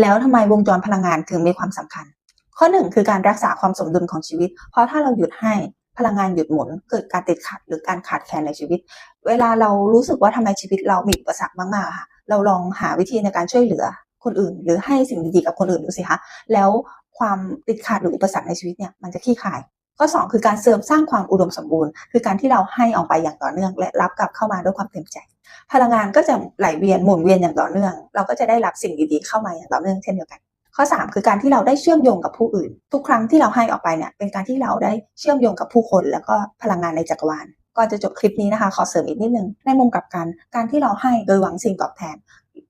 แล้วทำไมวงจรพลังงานถึงมีความสำคัญ ข้อหนึ่งคือการรักษาความสมดุลของชีวิต เพราะถ้าเราหยุดให้พลังงานหยุดหมุนเกิดการติดขัดหรือการขาดแคลนในชีวิต เวลาเรารู้สึกว่าทำไมชีวิตเรามีอุปสรรคมากๆค่ะ เราลองหาวิธีในการช่วยเหลือคนอื่น หรือให้สิ่งดีๆกับคนอื่นดูสิคะแล้วความติดขัดหรืออุปสรรคในชีวิตเนี่ยมันจะคลี่คลายข้อ 2 คือการเสริมสร้างความอุดมสมบูรณ์ คือการที่เราให้ออกไปอย่างต่อเนื่อง และรับกลับเข้ามาด้วยความเต็มใจ พลังงานก็จะไหลเวียนหมุนเวียนอย่างต่อเนื่อง เราก็จะได้รับสิ่งดีๆเข้ามาอย่างต่อเนื่องเช่นเดียวกัน ข้อ 3 คือการที่เราได้เชื่อมโยงกับผู้อื่น ทุกครั้งที่เราให้ออกไปเนี่ยเป็นการที่เราได้เชื่อมโยงกับผู้คน แล้วก็พลังงานในจักรวาลก่อนจะจบคลิปนี้นะคะขอเสริมอีกนิดนึงในมุมกลับกัน การที่เราให้โดยหวังสิ่งตอบแทน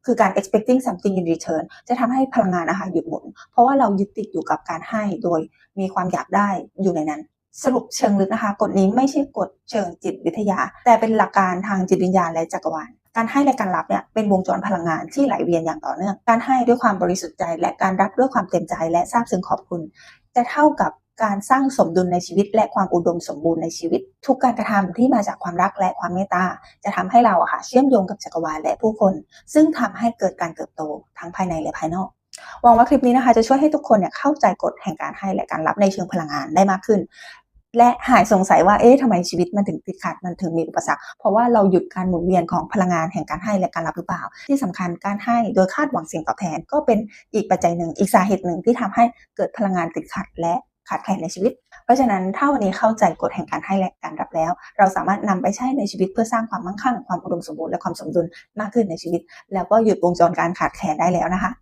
คือการ expecting something in return จะทำให้พลังงานนะคะหยุดหมุน เพราะว่าเรายึดติดอยู่กับการให้โดยมีความอยากได้อยู่ในนั้น สรุปเชิงลึกนะคะกฎนี้ไม่ใช่กฎเชิงจิตวิทยา แต่เป็นหลักการทางจิตวิญญาณและจักรวาลการให้และการรับเนี่ยเป็นวงจรพลังงานที่ไหลเวียนอย่างต่อเนื่อง การให้ด้วยความบริสุทธิ์ใจ และการรับด้วยความเต็มใจและซาบซึ้งขอบคุณ จะเท่ากับการสร้างสมดุลในชีวิต และความอุดมสมบูรณ์ในชีวิต ทุกการกระทำที่มาจากความรักและความเมตตาจะทำให้เราอะค่ะเชื่อมโยงกับจักรวาลและผู้คน ซึ่งทำให้เกิดการเติบโตทั้งภายในและภายนอกหวังว่าคลิปนี้นะคะจะช่วยให้ทุกคนเนี่ยเข้าใจกฎแห่งการให้และการรับในเชิงพลังงานได้มากขึ้น และหายสงสัยว่า เอ๊ะทำไมชีวิตมันถึงติดขัด มันถึงมีอุปสรรค เพราะว่าเราหยุดการหมุนเวียนของพลังงานแห่งการให้และการรับหรือเปล่า ที่สำคัญการให้โดยคาดหวังสิ่งตอบแทน ก็เป็นอีกปัจจัยหนึ่ง อีกสาเหตุหนึ่งที่ทำให้เกิดพลังงานติดขัดและขาดแคลนในชีวิต เพราะฉะนั้นถ้าวันนี้เข้าใจกฎแห่งการให้และการรับแล้ว เราสามารถนำไปใช้ในชีวิตเพื่อสร้างความมั่งคั่ง ความอุดมสมบูรณ์และความสมดุลมากขึ้นในชีวิต แล้วก็หยุดวงจรการขาดแคลนได้แล้วนะคะ